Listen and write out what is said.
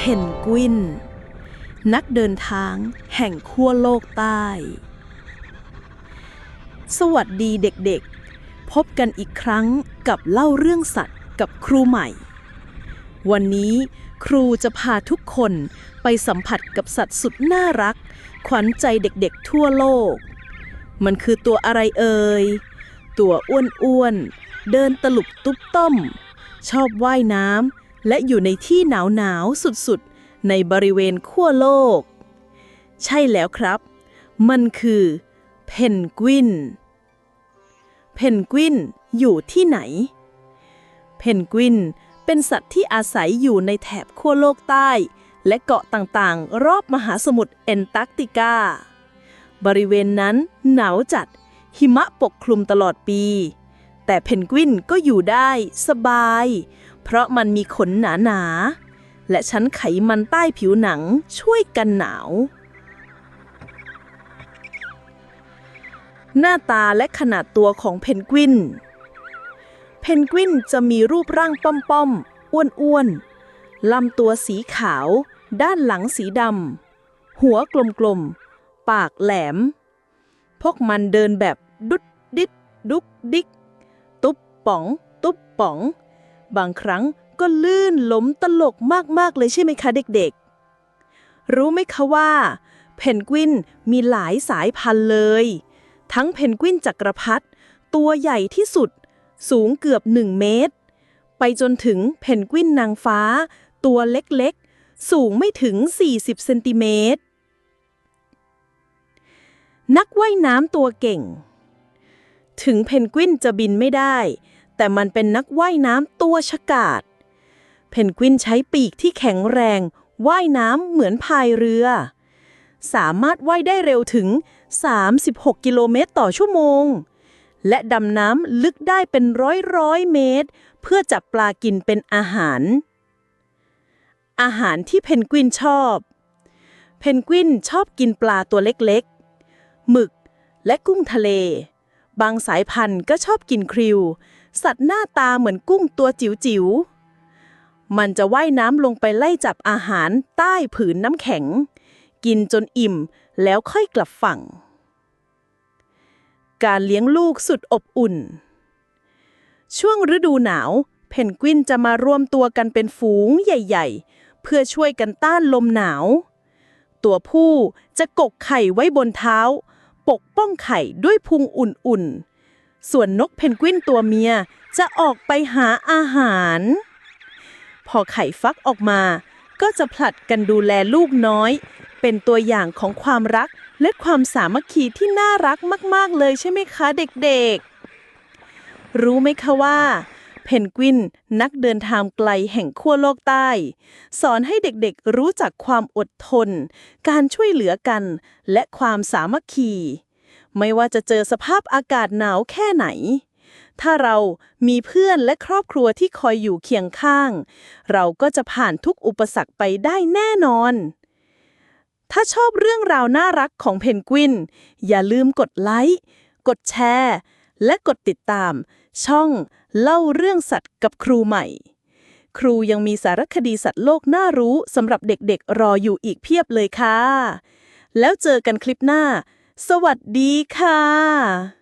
เพนกวิน นักเดินทางแห่งขั้วโลกใต้ สวัสดีเด็กๆ พบกันอีกครั้งกับเล่าเรื่องสัตว์กับครูใหม่ วันนี้ครูจะพาทุกคนไปสัมผัสกับสัตว์สุดน่ารัก ขวัญใจเด็กๆทั่วโลก มันคือตัวอะไรเอ่ย ตัวอ้วนๆ เดินตลุบตุ๊บต้อมชอบว่ายน้ำ และอยู่ในที่หนาวๆสุดๆ ในบริเวณขั้วโลก ใช่แล้วครับ มันคือเพนกวิน เพนกวินอยู่ที่ไหน เพนกวินเป็นสัตว์ที่อาศัยอยู่ในแถบขั้วโลกใต้ และเกาะต่างๆ รอบมหาสมุทรแอนตาร์กติกา บริเวณนั้นหนาวจัด หิมะปกคลุมตลอดปี แต่เพนกวินก็อยู่ได้สบาย เพราะมันมีขนหนาๆ และชั้นไขมันใต้ผิวหนังช่วยกันหนาว หน้าตาและขนาดตัวของเพนกวิน เพนกวินจะมีรูปร่างป้อมๆ อ้วนๆ ลำตัวสีขาว ด้านหลังสีดำ หัวกลมๆ ปากแหลม พวกมันเดินแบบดุดดิดดุกดิก ตุ๊บป๋อง ตุ๊บป๋อง บางครั้งก็ลื่นล้มตลกมากๆเลยใช่ไหมคะเด็กๆ รู้ไหมคะว่า เพนกวินมีหลายสายพันธุ์เลย ทั้งเพนกวินจักรพรรดิตัวใหญ่ที่สุด สูงเกือบ 1 เมตร ไปจนถึงเพนกวินนางฟ้า ตัวเล็กๆ สูงไม่ถึง 40 เซนติเมตร นักว่ายน้ำตัวเก่ง ถึงเพนกวินจะบินไม่ได้ แต่มันเป็นนักว่ายน้ำตัวฉกาจเพนกวินใช้ปีกที่แข็งแรง ว่ายน้ำเหมือนพายเรือ สามารถว่ายได้เร็วถึง 36 กิโลเมตรต่อชั่วโมง และดำน้ำลึกได้เป็นร้อยร้อยเมตร เพื่อจับปลากินเป็นอาหาร อาหารที่เพนกวินชอบ เพนกวินชอบกินปลาตัวเล็กๆ หมึกและกุ้งทะเล บางสายพันธุ์ก็ชอบกินคริว สัตว์หน้าตาเหมือนกุ้งตัวจิ๋วๆมันจะว่ายน้ำลงไปไล่จับอาหารใต้ผืนน้ำแข็ง กินจนอิ่มแล้วค่อยกลับฝั่ง การเลี้ยงลูกสุดอบอุ่น ช่วงฤดูหนาว เพนกวินจะมารวมตัวกันเป็นฝูงใหญ่ ๆ เพื่อช่วยกันต้านลมหนาว ตัวผู้จะกกไข่ไว้บนเท้า ปกป้องไข่ด้วยพุงอุ่นๆ ส่วนนกเพนกวินตัวเมียจะออกไปหาอาหาร พอไข่ฟักออกมา ก็จะผลัดกันดูแลลูกน้อย เป็นตัวอย่างของความรักและความสามัคคีที่น่ารักมาก ๆ เลยใช่ไหมคะเด็กๆ รู้ไหมคะว่า เพนกวินนักเดินทางไกลแห่งขั้วโลกใต้ สอนให้เด็กๆรู้จักความอดทน การช่วยเหลือกัน และความสามัคคี ไม่ว่าจะเจอสภาพอากาศหนาวแค่ไหน ถ้าเรามีเพื่อนและครอบครัวที่คอยอยู่เคียงข้าง เราก็จะผ่านทุกอุปสรรคไปได้แน่นอน ถ้าชอบเรื่องราวน่ารักของเพนกวิน อย่าลืมกดไลค์ กดแชร์ และกดติดตาม ช่องเล่าเรื่องสัตว์กับครูใหม่ ครูยังมีสารคดีสัตว์โลกน่ารู้สำหรับเด็กๆรออยู่อีกเพียบเลยค่ะ แล้วเจอกันคลิปหน้า สวัสดีค่ะ